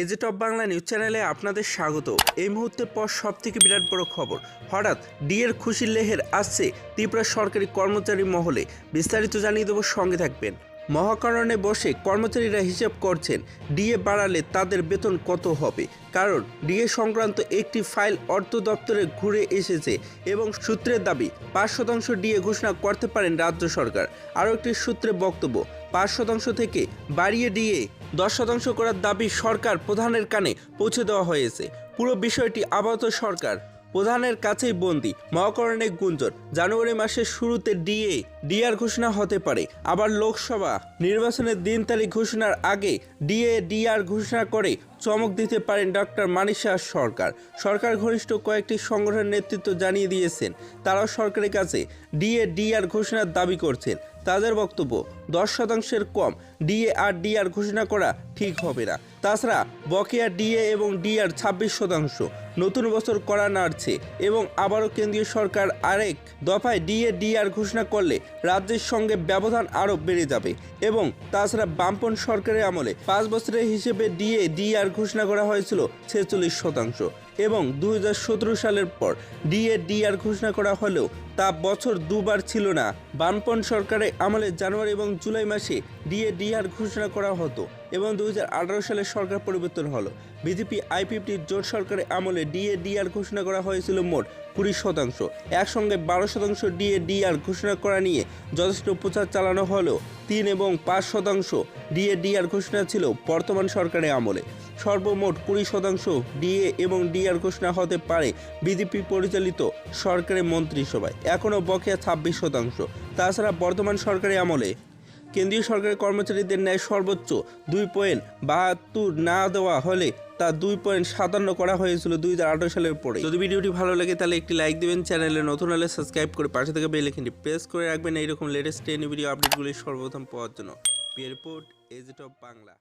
এজেট of Bangla news চ্যানেলে আপনাদের স্বাগত। এই মুহূর্তের পর সব থেকে বিরাট বড় খবর। হঠাৎ ডিএর খুশির লেহের আসছে ত্রিপুরা সরকারি কর্মচারী মহলে। বিস্তারিত জানিয়ে দেবো সঙ্গে থাকবেন। মহাকরণে বসে কর্মচারীরা হিসেব করছেন, ডিএ বাড়ালে তাদের বেতন কত হবে? কারণ ডিএ সংক্রান্ত একটি ফাইল অর্থ দপ্তরে ঘুরে এসেছে এবং সূত্রের দাবি, পাঁচ শতাংশ ডিএ ঘোষণা করতে পারেন রাজ্য সরকার। আরও একটি সূত্রে বক্তব্য, পাঁচ শতাংশ থেকে বাড়িয়ে দিয়ে দশ শতাংশ করার দাবি সরকার প্রধানের কানে পৌঁছে দেওয়া হয়েছে। পুরো বিষয়টি আপাতত সরকার প্রধানের কাছেই বন্দি। মহাকরণে গুঞ্জন, জানুয়ারি মাসের শুরুতে ডিএ, ডিআর ঘোষণা হতে পারে। আবার লোকসভা নির্বাচনের দিন তারিখ ঘোষণার আগে ডিএ, ডিআর ঘোষণা করে চমক দিতে পারেন ডক্টর শাহ সরকার। সরকার ঘনিষ্ঠ কয়েকটি সংগঠনের নেতৃত্ব জানিয়ে দিয়েছেন। তারাও সরকারের কাছে ডিএ ডিআর ঘোষণার দাবি করছেন। তাদের বক্তব্য, দশ শতাংশের কম ডিএ আর ডিআর ঘোষণা করা ঠিক হবে না। তাছাড়া বকেয়া ডিএ এবং ডিআর ছাব্বিশ শতাংশ নতুন বছর করা নাড়ছে এবং আবারও কেন্দ্রীয় সরকার আরেক দফায় ডিএ ডিআর ঘোষণা করলে রাজ্যের সঙ্গে ব্যবধান আরও বেড়ে যাবে এবং তাছাড়া বামপন সরকারের আমলে পাঁচ বছরের হিসেবে ডিএ ডিআর ঘোষণা করা হয়েছিল ছেচল্লিশ শতাংশ এবং দুই হাজার সতেরো সালের পর ডিএডিআর ঘোষণা করা হলেও তা বছর দুবার ছিল না। বামপন সরকারের আমলে জানুয়ারি এবং জুলাই মাসে ডিএডিআর ঘোষণা করা হতো এবং দু সালে সরকার পরিবর্তন হলো। বিজেপি আইপিএফটি জোট সরকারের আমলে ডিএডিআর ঘোষণা করা হয়েছিল মোট কুড়ি শতাংশ। একসঙ্গে বারো শতাংশ ডিএডিআর ঘোষণা করা নিয়ে যথেষ্ট প্রচার চালানো হলেও তিন এবং পাঁচ শতাংশ ডিএডিআর ঘোষণা ছিল বর্তমান সরকারের আমলে। সর্বমোট কুড়ি শতাংশ ডিএ এবং ডিআর ঘোষণা হতে পারে বিজেপি পরিচালিত সরকারের মন্ত্রিসভায়। এখনও বকেয়া ছাব্বিশ শতাংশ। তাছাড়া বর্তমান সরকারের আমলে কেন্দ্রীয় সরকারের কর্মচারীদের ন্যায় সর্বোচ্চ দুই পয়েন্ট বাহাত্তর না দেওয়া হলে তা দুই পয়েন্ট সাতান্ন করা হয়েছিল দুই হাজার আঠারো সালের পরে। যদি ভিডিওটি ভালো লাগে তাহলে একটি লাইক দিবেন, চ্যানেলে নতুন হলে সাবস্ক্রাইব করে পাশে থেকে বেল আইকনটি প্রেস করে রাখবেন। এইরকম লেটেস্ট ট্রেন ভিডিও আপডেটগুলি সর্বপ্রথম পাওয়ার জন্য। Report এজেট of Bangla